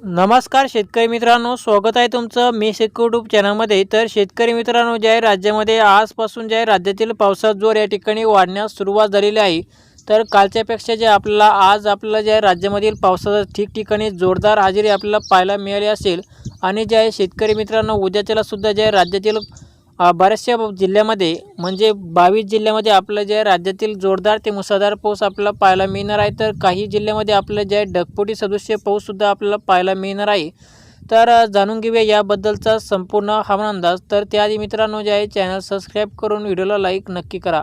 नमस्कार शेतकरी मित्रांनो स्वागत आहे तुमचं मी शेतकरी यूट्यूब चॅनलमध्ये तर शेतकरी मित्रांनो जे आहे राज्यामध्ये आजपासून जे आहे राज्यातील पावसात जोर या ठिकाणी वाढण्यास सुरुवात झालेली आहे तर कालच्यापेक्षा जे आपल्याला आज आपल्याला जे आहे राज्यामधील पावसाचा ठिकठिकाणी जोरदार हजेरी आपल्याला पाहायला मिळाली असेल आणि जे आहे शेतकरी मित्रांनो उद्याच्यालासुद्धा जे आहे राज्यातील बऱ्याचशा जिल्ह्यामध्ये म्हणजे बावीस जिल्ह्यामध्ये आपलं जे राज्यातील जोरदार ते मुसळधार पाऊस आपल्याला पाहायला मिळणार आहे तर काही जिल्ह्यामध्ये आपलं जे आहे सदृश्य पाऊससुद्धा आपल्याला पाहायला मिळणार आहे. तर जाणून घेऊया याबद्दलचा संपूर्ण हवामान अंदाज. तर त्याआधी मित्रांनो जे आहे चॅनल सबस्क्राईब करून व्हिडिओला लाईक नक्की करा.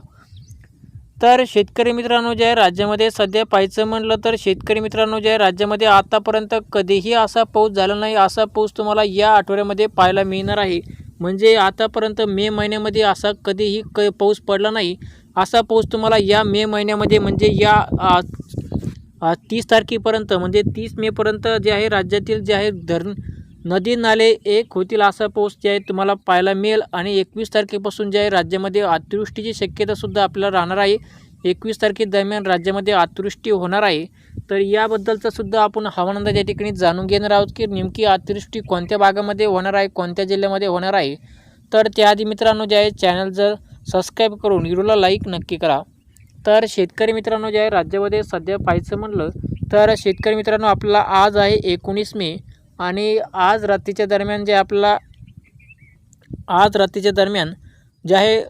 तर शेतकरी मित्रांनो जे आहे राज्यामध्ये सध्या पाहायचं म्हणलं तर शेतकरी मित्रांनो जे आहे राज्यामध्ये आतापर्यंत कधीही असा पाऊस झाला नाही असा पाऊस तुम्हाला या आठवड्यामध्ये पाहायला मिळणार आहे. म्हणजे आतापर्यंत मे महिन्यामध्ये असा कधीही क पाऊस पडला नाही. असा पाऊस तुम्हाला या मे महिन्यामध्ये म्हणजे या तीस तारखेपर्यंत म्हणजे तीस मेपर्यंत जे आहे राज्यातील जे आहे धरण नदी नाले एक होतील असा पाऊस जे आहे तुम्हाला पाहायला मिळेल. आणि एकवीस तारखेपासून जे आहे राज्यामध्ये अतिवृष्टीची शक्यतासुद्धा आपल्याला राहणार आहे. एकवीस तारखेदरम्यान राज्यामध्ये अतिवृष्टी होणार आहे. तर याबद्दलचं सुद्धा आपण हवामान अंदाज या ठिकाणी जाणून घेणार आहोत की नेमकी अतिवृष्टी कोणत्या भागामध्ये होणार आहे कोणत्या जिल्ह्यामध्ये होणार आहे. तर त्याआधी मित्रांनो जे आहे चॅनल जर सबस्क्राईब करून व्हिडिओला लाईक नक्की करा. तर शेतकरी मित्रांनो जे आहे राज्यामध्ये सध्या पाहायचं म्हणलं तर शेतकरी मित्रांनो आपला आज आहे एकोणीस मे आणि आज रात्रीच्या दरम्यान जे आपला आज रात्रीच्या दरम्यान जे आहे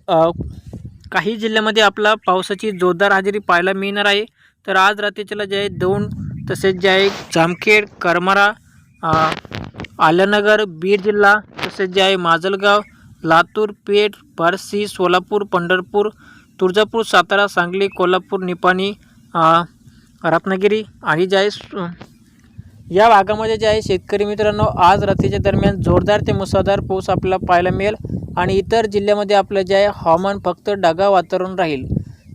काही जिल्ह्यामध्ये आपला पावसाची जोरदार हजेरी पाहायला मिळणार आहे. तर आज रात्रीच्याला जे आहे दौंड तसेच जे आहे जामखेड करमारा आल्यानगर बीड जिल्हा तसेच जे आहे माजलगाव लातूर पेठ बार्शी सोलापूर पंढरपूर तुळजापूर सातारा सांगली कोल्हापूर निपाणी रत्नागिरी आणि जे आहे या भागामध्ये जे आहे शेतकरी मित्रांनो आज रात्रीच्या दरम्यान जोरदार ते मुसळधार पाऊस आपल्याला पाहायला मिळेल आणि इतर जिल्ह्यामध्ये आपलं जे आहे हवामान फक्त ढगाळ वातावरण राहील.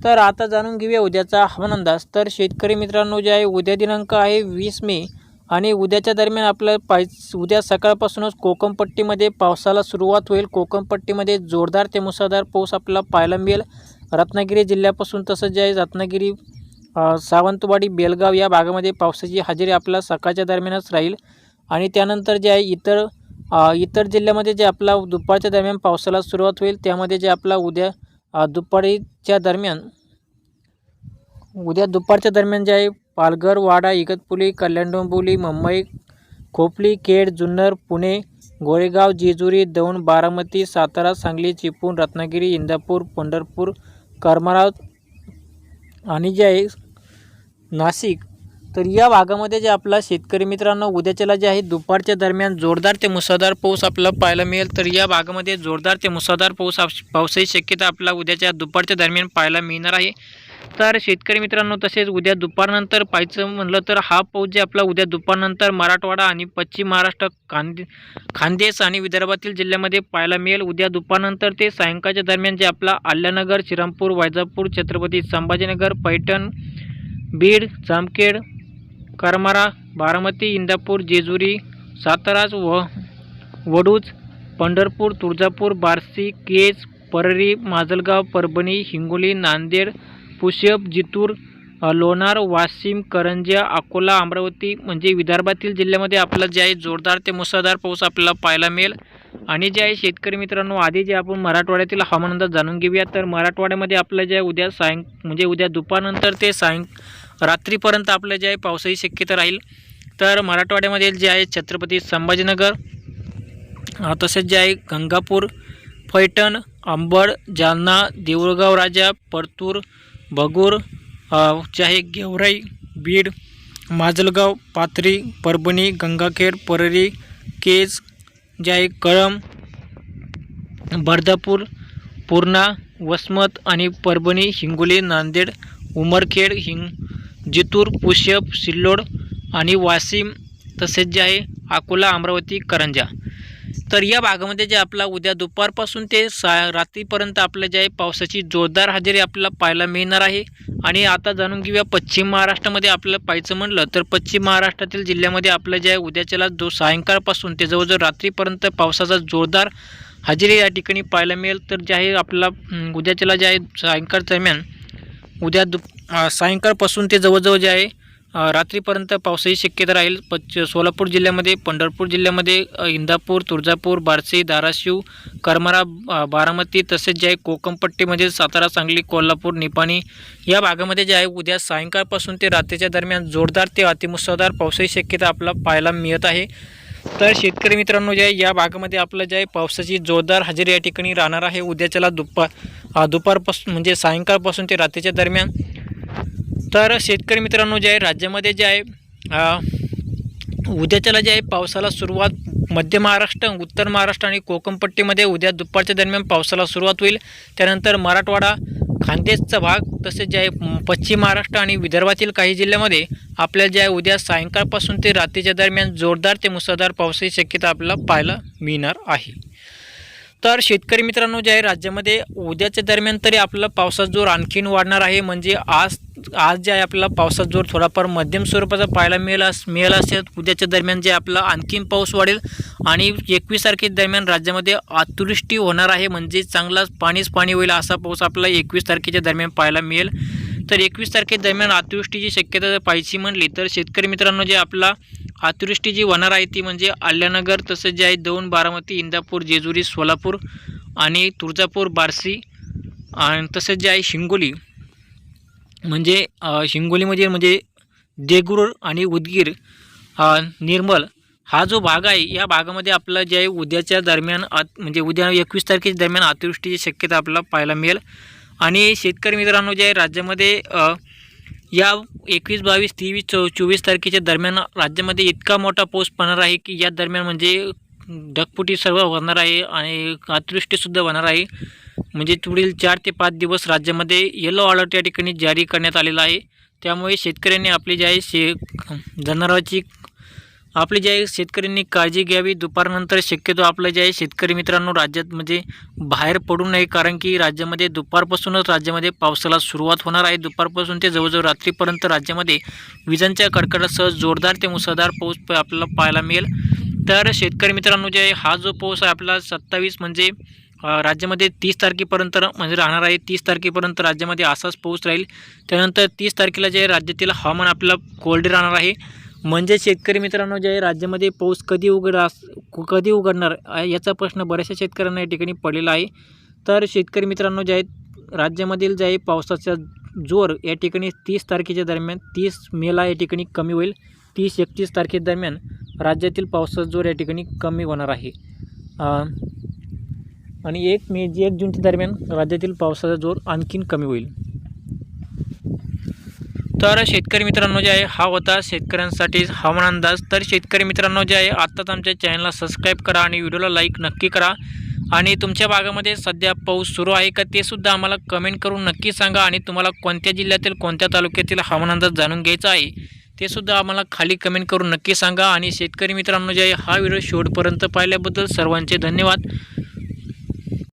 तर आता जाणून घेऊया उद्याचा हवामान अंदाज. तर शेतकरी मित्रांनो जे आहे उद्या दिनांक आहे वीस मे आणि उद्याच्या दरम्यान आपलं पाय उद्या सकाळपासूनच कोकणपट्टीमध्ये पावसाला सुरुवात होईल. कोकणपट्टीमध्ये जोरदार ते मुसळधार पाऊस आपल्याला पाहायला मिळेल. रत्नागिरी जिल्ह्यापासून तसंच जे आहे रत्नागिरी सावंतवाडी बेलगाव या भागामध्ये पावसाची हजेरी आपल्या सकाळच्या दरम्यानच राहील. आणि त्यानंतर जे आहे इतर इतर जिल्ह्यामध्ये जे आपला दुपारच्या दरम्यान पावसाला सुरुवात होईल त्यामध्ये जे आपला उद्या दुपारीच्या दरम्यान उद्या दुपारच्या दरम्यान जे आहे पालघर वाडा इगतपुली कल्याण डोंबिवली मुंबई खोपली खेड जुन्नर पुणे गोरेगाव जेजुरी दौंड बारामती सातारा सांगली चिपळूण रत्नागिरी इंदापूर पंढरपूर करमाळा आणि जे आहे नाशिक तर या भागामध्ये जे आपला शेतकरी मित्रांनो उद्याच्याला जे आहे दुपारच्या दरम्यान जोरदार ते मुसळधार पाऊस आपल्याला पाहायला मिळेल. तर या भागामध्ये जोरदार ते मुसळधार पाऊस आप- पावसाची शक्यता आपला उद्याच्या दुपारच्या दरम्यान पाहायला मिळणार आहे. तर शेतकरी मित्रांनो तसेच उद्या दुपारनंतर पाहायचं म्हणलं तर हा पाऊस जे आपला उद्या दुपारनंतर मराठवाडा आणि पश्चिम महाराष्ट्र खांदे खानदेश आणि विदर्भातील जिल्ह्यामध्ये पाहायला मिळेल. उद्या दुपारनंतर ते सायंकाळच्या दरम्यान जे आपला आल्यानगर श्रीरामपूर वैजापूर छत्रपती संभाजीनगर पैठण बीड जामखेड करमाळा बारामती इंदापूर जेजुरी साताराज व वडूज पंढरपूर तुळजापूर बार्शी केज परळी माजलगाव परभणी हिंगोली नांदेड पुष्यप जितूर लोणार वाशिम करंजा अकोला अमरावती म्हणजे विदर्भातील जिल्ह्यामध्ये आपलं जे आहे जोरदार ते मुसळधार पाऊस आपल्याला पाहायला मिळेल. आणि जे आहे शेतकरी मित्रांनो आधी जे आपण मराठवाड्यातील हवामान अंदाज जाणून घेऊया तर मराठवाड्यामध्ये आपलं जे आहे उद्या सायं म्हणजे उद्या दुपारनंतर ते सायं रात्रीपर्यंत आपलं जे आहे पावसाची शक्यता राहील. तर मराठवाड्यामध्ये जे आहे छत्रपती संभाजीनगर तसेच जे आहे गंगापूर पैठण अंबड जालना देऊळगाव राजा परतूर भगूर जे आहे गेवराई बीड माजलगाव पाथरी परभणी गंगाखेड परळी केज जे आहे कळम बर्धापूर पूर्णा वसमत आणि परभणी हिंगोली नांदेड उमरखेड हिंग जितूर पुष्यप सिल्लोड आणि वाशिम तसेच जे आहे अकोला अमरावती करंजा. तर या भागामध्ये जे आपला उद्या दुपारपासून ते सा रात्रीपर्यंत आपल्या जे आहे पावसाची जोरदार हजेरी आपल्याला पाहायला मिळणार आहे. आणि आता जाणून घेऊया पश्चिम महाराष्ट्रामध्ये आपल्याला पाहायचं म्हटलं तर पश्चिम महाराष्ट्रातील जिल्ह्यामध्ये आपलं जे आहे उद्याच्याला जो सायंकाळपासून ते जवळजवळ रात्रीपर्यंत पावसाचा जोरदार हजेरी या ठिकाणी पाहायला मिळेल. तर जे आहे आपल्याला उद्याच्याला जे आहे सायंकाळ दरम्यान उद्या दुप सायंकाळपासून ते जवळजवळ जे आहे रात्रीपर्यंत पावसाची शक्यता राहील. पच सोलापूर जिल्ह्यामध्ये पंढरपूर जिल्ह्यामध्ये इंदापूर तुळजापूर बार्शी धाराशिव करमारा बारामती तसेच जे आहे कोकमपट्टीमध्ये सातारा सांगली कोल्हापूर निपाणी या भागामध्ये जे आहे उद्या सायंकाळपासून ते रात्रीच्या दरम्यान जोरदार ते अतिमुसळधार पावसाची शक्यता आपल्याला पाहायला मिळत आहे. तर शेतकरी मित्रांनो जे आहे या भागामध्ये आपलं जे आहे पावसाची जोरदार हजेरी या ठिकाणी राहणार आहे. उद्याच्याला दुपार दुपारपासून म्हणजे सायंकाळपासून ते रात्रीच्या दरम्यान तर शेतकरी मित्रांनो जे आहे राज्यामध्ये जे आहे उद्याच्याला जे आहे पावसाला सुरुवात मध्य महाराष्ट्र उत्तर महाराष्ट्र आणि कोकणपट्टीमध्ये उद्या दुपारच्या दरम्यान पावसाला सुरुवात होईल. त्यानंतर मराठवाडा खानदेशचा भाग तसेच जे आहे पश्चिम महाराष्ट्र आणि विदर्भातील काही जिल्ह्यामध्ये आपल्याला जे आहे उद्या सायंकाळपासून ते रात्रीच्या दरम्यान जोरदार ते मुसळधार पावसाची शक्यता आपल्याला पाहायला मिळणार आहे. तर शेतकरी मित्रांनो जे आहे राज्यामध्ये उद्याच्या दरम्यान तरी आपला पावसाचा जोर आणखीन वाढणार आहे म्हणजे आज आज जे आहे आपला पावसाचा जोर थोडाफार मध्यम स्वरूपाचा पाहायला मिळेल अस मिळेल असेल. उद्याच्या दरम्यान जे आपला आणखीन पाऊस वाढेल आणि एकवीस तारखे दरम्यान राज्यामध्ये अतिवृष्टी होणार आहे म्हणजे चांगलाच पाणीच पाणी होईल असा पाऊस आपला एकवीस तारखेच्या दरम्यान पाहायला मिळेल. तर एकवीस तारखेदरम्यान अतिवृष्टीची शक्यता जर पाहायची म्हणली तर शेतकरी मित्रांनो जे आपला अतिवृष्टी जी होणार आहे ती म्हणजे आल्यानगर तसंच जे आहे दौंड बारामती इंदापूर जेजुरी सोलापूर आणि तुळजापूर बार्शी आणि तसंच जे आहे शिंगोली म्हणजे शिंगोलीमध्ये हिंगोलीमध्ये म्हणजे देगरूर आणि उदगीर निर्मल हा जो भाग आहे या भागामध्ये आपला जे आहे उद्याच्या दरम्यान आत म्हणजे उद्या एकवीस तारखेच्या दरम्यान अतिवृष्टीची शक्यता आपल्याला पाहायला मिळेल. आणि शेतकरी मित्रांनो जे आहे राज्यामध्ये या एकवीस बावीस तेवीस चौ चोवीस तारखेच्या दरम्यान राज्यामध्ये इतका मोठा पाऊस पडणार आहे की या दरम्यान म्हणजे ढगफुटी सर्व होणार आहे आणि अतिवृष्टीसुद्धा होणार आहे. म्हणजे पुढील चार ते पाच दिवस राज्यामध्ये येलो अलर्ट या ठिकाणी जारी करण्यात आलेला आहे. त्यामुळे शेतकऱ्यांनी आपली जे आहे शे जनावरांची आपली जे आहे शेतकऱ्यांनी काळजी घ्यावी. दुपारनंतर शक्यतो आपलं जे आहे शेतकरी मित्रांनो राज्यात म्हणजे बाहेर पडू नये कारण की राज्यामध्ये दुपारपासूनच राज्यामध्ये पावसाला सुरुवात होणार आहे. दुपारपासून ते जवळजवळ रात्रीपर्यंत राज्यामध्ये विजांच्या कडकडासह जोरदार ते मुसळधार पाऊस आपल्याला पाहायला मिळेल. तर शेतकरी मित्रांनो जे आहे हा जो पाऊस आहे आपला सत्तावीस म्हणजे राज्यामध्ये तीस तारखेपर्यंत म्हणजे राहणार आहे. तीस तारखेपर्यंत राज्यामध्ये असाच पाऊस राहील. त्यानंतर तीस तारखेला जे आहे राज्यातील हवामान आपल्याला कोरडे राहणार आहे. म्हणजे शेतकरी मित्रांनो जे आहे राज्यामध्ये पाऊस कधी उघडास कधी उघडणार याचा प्रश्न बऱ्याचशा शेतकऱ्यांना या ठिकाणी पडलेला आहे. तर शेतकरी मित्रांनो जे आहेत राज्यामधील जे आहे पावसाचा जोर या ठिकाणी तीस तारखेच्या दरम्यान तीस मेला या ठिकाणी कमी होईल. तीस एकतीस तारखेदरम्यान राज्यातील पावसाचा जोर या ठिकाणी कमी होणार आहे. आणि एक मे एक जूनच्या दरम्यान राज्यातील पावसाचा जोर आणखीन कमी होईल. तर शेतकरी मित्रांनो जे आहे हा होता शेतकऱ्यांसाठी हवामान अंदाज. तर शेतकरी मित्रांनो जे आहे आत्ताच आमच्या चॅनलला सबस्क्राईब करा आणि व्हिडिओला लाईक नक्की करा. आणि तुमच्या भागामध्ये सध्या पाऊस सुरू आहे का ते सुद्धा आम्हाला कमेंट करून नक्की सांगा आणि तुम्हाला कोणत्या जिल्ह्यातील कोणत्या तालुक्यातील हवामान अंदाज जाणून घ्यायचा आहे ते सुद्धा आम्हाला खाली कमेंट करून नक्की सांगा. आणि शेतकरी मित्रांनो जे आहे हा व्हिडिओ शेवटपर्यंत पाहिल्याबद्दल सर्वांचे धन्यवाद.